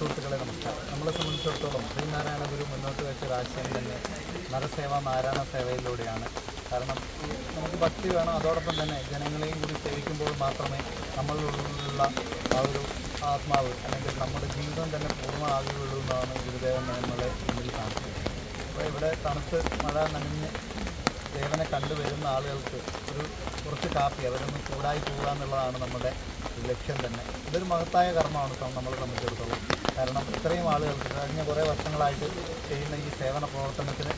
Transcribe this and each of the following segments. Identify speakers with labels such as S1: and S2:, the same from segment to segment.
S1: സുഹൃത്തുക്കളെ നമസ്കാരം. നമ്മളെ സംബന്ധിച്ചിടത്തോളം ശ്രീനാരായണ ഗുരു മുന്നോട്ട് വെച്ച ഒരു ആശയം തന്നെ നരസേവ നാരായണ സേവയിലൂടെയാണ്. കാരണം നമുക്ക് ഭക്തി വേണം അതോടൊപ്പം തന്നെ ജനങ്ങളെയും കൂടി സേവിക്കുമ്പോൾ മാത്രമേ നമ്മളിലുള്ള ആ ഒരു ആത്മാവ് അല്ലെങ്കിൽ നമ്മുടെ ജീവിതം തന്നെ പൂർണമാകുകയുള്ളൂ എന്നാണ് ഗുരുദേവൻ നമ്മളെ മുന്നിൽ കാണിച്ചത് അപ്പോൾ ഇവിടെ തണുത്ത് മഴ നനഞ്ഞ് ദേവനെ കണ്ടുവരുന്ന ആളുകൾക്ക് ഒരു കുറച്ച് കാപ്പി അവരൊന്ന് ചൂടായി പോകുക എന്നുള്ളതാണ് നമ്മുടെ ലക്ഷ്യം തന്നെ. ഇതൊരു മഹത്തായ കർമ്മമാണ് നമ്മൾ നമ്മളെ സംബന്ധിച്ചിടത്തോളം. കാരണം ഇത്രയും ആളുകൾക്ക് കഴിഞ്ഞ കുറേ വർഷങ്ങളായിട്ട് ചെയ്യുന്ന ഈ സേവന പ്രവർത്തനത്തിന്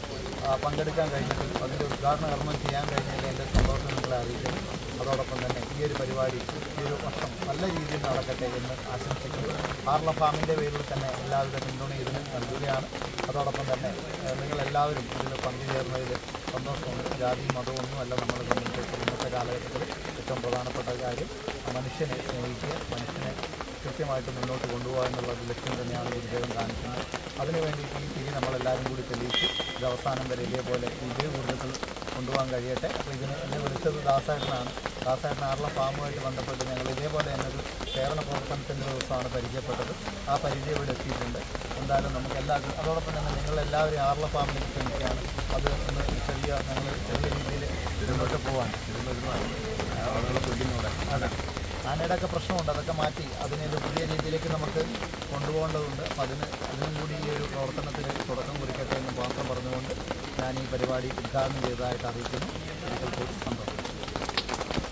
S1: പങ്കെടുക്കാൻ കഴിഞ്ഞിട്ട് അതിന്റെ ഉദ്ഘാടന കർമ്മം ചെയ്യാൻ കഴിഞ്ഞതിൽ എന്റെ സന്തോഷം നിങ്ങളെ അറിയിക്കുന്നു. അതോടൊപ്പം തന്നെ ഈ ഒരു പരിപാടി ഈ ഒരു വർഷം നല്ല രീതിയിൽ നടക്കട്ടെ എന്ന് ആശംസിക്കുന്നു. ആർല ഫാമിന്റെ പേരിൽ തന്നെ എല്ലാവിധ പിന്തുണ ഇതിന് നൽകുകയാണ്. അതോടൊപ്പം തന്നെ നിങ്ങളെല്ലാവരും ഇതിൽ പങ്കുചേർന്നതിൽ സന്തോഷമുണ്ട് ജാതിയും മതവും ഒന്നുമല്ല സംബന്ധിച്ച് ഇന്നത്തെ കാലഘട്ടത്തിൽ ഏറ്റവും പ്രധാനപ്പെട്ട കാര്യം. മനുഷ്യനെ സ്നേഹിക്കുക മനുഷ്യനെ കൃത്യമായിട്ട് മുന്നോട്ട് കൊണ്ടുപോകുക എന്നുള്ള ലക്ഷ്യം തന്നെയാണ് ഗുരുദേവൻ കാണിക്കുന്നത്. അതിനു ഈ തിരി നമ്മളെല്ലാവരും കൂടി തെളിയിച്ച് ഇത് അവസാനം വരെ ഇതേപോലെ ഇതേ ഊർജത്തിൽ കൊണ്ടുപോകാൻ കഴിയട്ടെ. അപ്പോൾ ഇതിന് എന്നെ വിളിച്ചത് ദാസേട്ടനാണ്. ദാസേട്ടൻ ആറുള്ള ഫാമുമായിട്ട് ബന്ധപ്പെട്ട് ഞങ്ങൾ ഇതേപോലെ തന്നെ ഒരു സേവന പ്രവർത്തനത്തിന്റെ ദിവസമാണ് പരിചയപ്പെട്ടത്. ആ പരിചയം ഇവിടെ എത്തിയിട്ടുണ്ട്. എന്തായാലും നമുക്ക് എല്ലാവർക്കും അതോടൊപ്പം തന്നെ നിങ്ങളെല്ലാവരും ആർല ഫാമിലേക്ക് ക്ഷണിക്കുകയാണ്. അത് ഒന്ന് ചെറിയ ഞങ്ങൾ ചെറിയ രീതിയിൽ മുന്നോട്ട് പോകാൻ അതെ ആനയുടെ ഒക്കെ പ്രശ്നമുണ്ട് അതൊക്കെ മാറ്റി അതിനെ ഒരു പുതിയ രീതിയിലേക്ക് നമുക്ക് കൊണ്ടുപോകേണ്ടതുണ്ട്. അപ്പം അതിന് അതിനും കൂടി ഈ ഒരു പ്രവർത്തനത്തിന് തുടക്കം കുറിക്കട്ടെ എന്ന് മാത്രം പറഞ്ഞുകൊണ്ട് ഞാൻ ഈ പരിപാടി ഉദ്ഘാടനം ചെയ്തതായിട്ട് അറിയിക്കുന്നു.